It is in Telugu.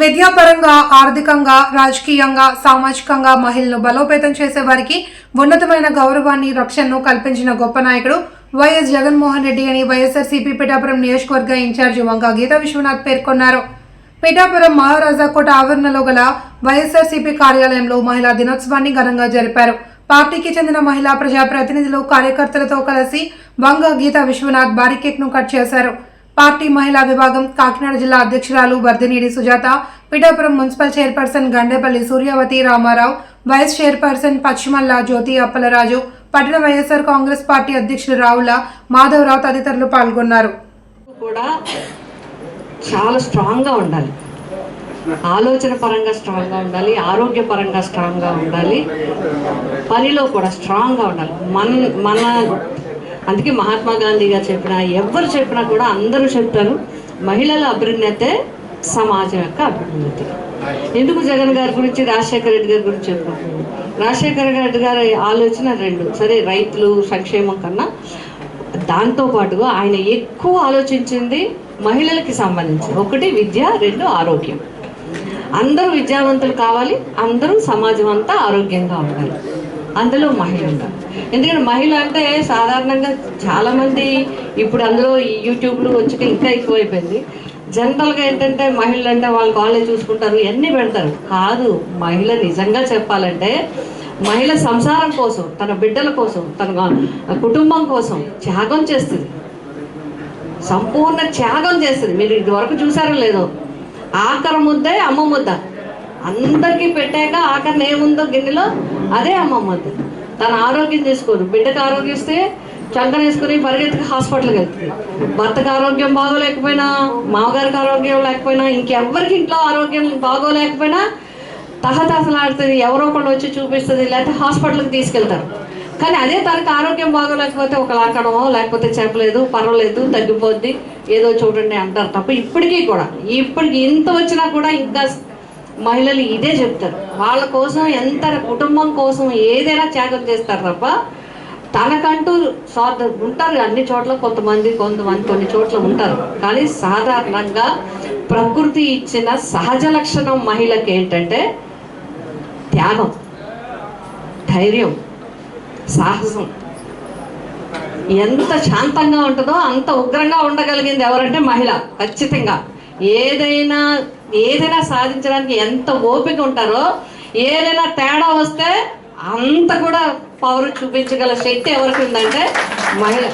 విద్యాపరంగా ఆర్థికంగా రాజకీయంగా సామాజికంగా మహిళలను బలోపేతం చేసే వారికి ఉన్నతమైన గౌరవాన్ని రక్షణను కల్పించిన గొప్ప నాయకుడు వైఎస్ జగన్మోహన్ రెడ్డి అని వైఎస్ఆర్సీపీ పిఠాపురం నియోజకవర్గ ఇన్ఛార్జి వంగ గీతా విశ్వనాథ్ పేర్కొన్నారు. పిఠాపురం మహారాజా కోట ఆవరణలో గల వైఎస్ఆర్సీపీ కార్యాలయంలో మహిళా దినోత్సవాన్ని ఘనంగా జరిపారు. పార్టీకి చెందిన మహిళా ప్రజా ప్రతినిధులు కార్యకర్తలతో కలిసి వంగ గీతా విశ్వనాథ్ భారీ ను కట్ చేశారు. పార్టీ మహిళా విభాగం కాకినాడ జిల్లా అధ్యక్షురాలు Vardhinedi Sujatha Pithapuram municipal chairperson Gandepalli Suryavathi Ramarao vice chairperson Paschimalla Jyothi Appalaraju పట్టణ వైఎస్ఆర్ కాంగ్రెస్ పార్టీ అధ్యక్షులు రావుల మాధవరావు తదితరులు పాల్గొన్నారు. కూడా చాలా స్ట్రాంగ్గా ఉండాలి. ఆలోచన పరంగా స్ట్రాంగ్గా ఉండాలి ఆరోగ్య పరంగా స్ట్రాంగ్గా ఉండాలి పనిలో కూడా స్ట్రాంగ్గా ఉండాలి. మన మన అందుకే మహాత్మా గాంధీ గారు చెప్పిన ఎవరు చెప్పినా కూడా అందరూ చెప్తారు మహిళల అభ్యున్నతే సమాజం యొక్క అభ్యున్నతి ఎందుకు జగన్ గారి గురించి రాజశేఖర రెడ్డి గారి గురించి చెప్పుకుంటున్నాను? రాజశేఖర రెడ్డి గారి ఆలోచన రెండు. సరే రైతులు సంక్షేమం కన్నా దాంతో పాటుగా ఆయన ఎక్కువ ఆలోచించింది మహిళలకి సంబంధించి. ఒకటి విద్య రెండు ఆరోగ్యం. అందరూ విద్యావంతులు కావాలి అందరూ సమాజం అంతా ఆరోగ్యంగా ఉండాలి. అందులో మహిళ ఉండాలి ఎందుకంటే మహిళ అంటే సాధారణంగా చాలామంది ఇప్పుడు అందులో ఈ యూట్యూబ్లు వచ్చి ఇంకా ఎక్కువైపోయింది. జనరల్గా ఏంటంటే మహిళలు అంటే వాళ్ళు వాళ్ళే చూసుకుంటారు ఎన్ని పెడతారు. కాదు మహిళ నిజంగా చెప్పాలంటే మహిళ సంసారం కోసం తన బిడ్డల కోసం తన కుటుంబం కోసం త్యాగం చేస్తుంది. సంపూర్ణ త్యాగం చేస్తుంది. మీరు ఇది వరకు చూసారో లేదో? ఆఖరి ముద్దే అమ్మ ముద్ద. అందరికీ పెట్టాక ఆఖరిని ఏముందో గిన్నెలో అదే అమ్మ తన ఆరోగ్యం చేసుకోరు బిడ్డకు ఆరోగ్యం ఇస్తే చంకనేసుకుని పరిగెత్తుకు హాస్పిటల్కి వెళ్తుంది. భర్తకు ఆరోగ్యం బాగోలేకపోయినా మామగారికి ఆరోగ్యం లేకపోయినా ఇంకెవ్వరికి ఇంట్లో ఆరోగ్యం బాగోలేకపోయినా తహతహలాడుతుంది ఎవరో ఒకళ్ళు వచ్చి చూపిస్తుంది లేకపోతే హాస్పిటల్కి తీసుకెళ్తారు. కానీ అదే తనకు ఆరోగ్యం బాగోలేకపోతే ఒక లాకడమో లేకపోతే చెప్పలేదు పర్వాలేదు తగ్గిపోద్ది ఏదో చూడండి అంటారు తప్ప ఇప్పటికీ కూడా. ఇప్పటికి ఇంత వచ్చినా కూడా ఇంకా మహిళలు ఇదే చెప్తారు. వాళ్ళ కోసం ఎంత కుటుంబం కోసం ఏదైనా త్యాగం చేస్తారు తప్ప తనకంటూ స్వార్థ ఉంటారు అన్ని చోట్ల కొంతమంది కొంతమంది కొన్ని చోట్ల ఉంటారు. కానీ సాధారణంగా ప్రకృతి ఇచ్చిన సహజ లక్షణం మహిళకి ఏంటంటే త్యాగం ధైర్యం సాహసం. ఎంత శాంతంగా ఉంటుందో అంత ఉగ్రంగా ఉండగలిగింది ఎవరంటే మహిళ ఖచ్చితంగా. ఏదైనా ఏదైనా సాధించడానికి ఎంత ఓపిక ఉంటారో ఏదైనా తేడా వస్తే అంత కూడా పవర్ చూపించగల శక్తి ఎవరికి ఉందంటే మహిళ.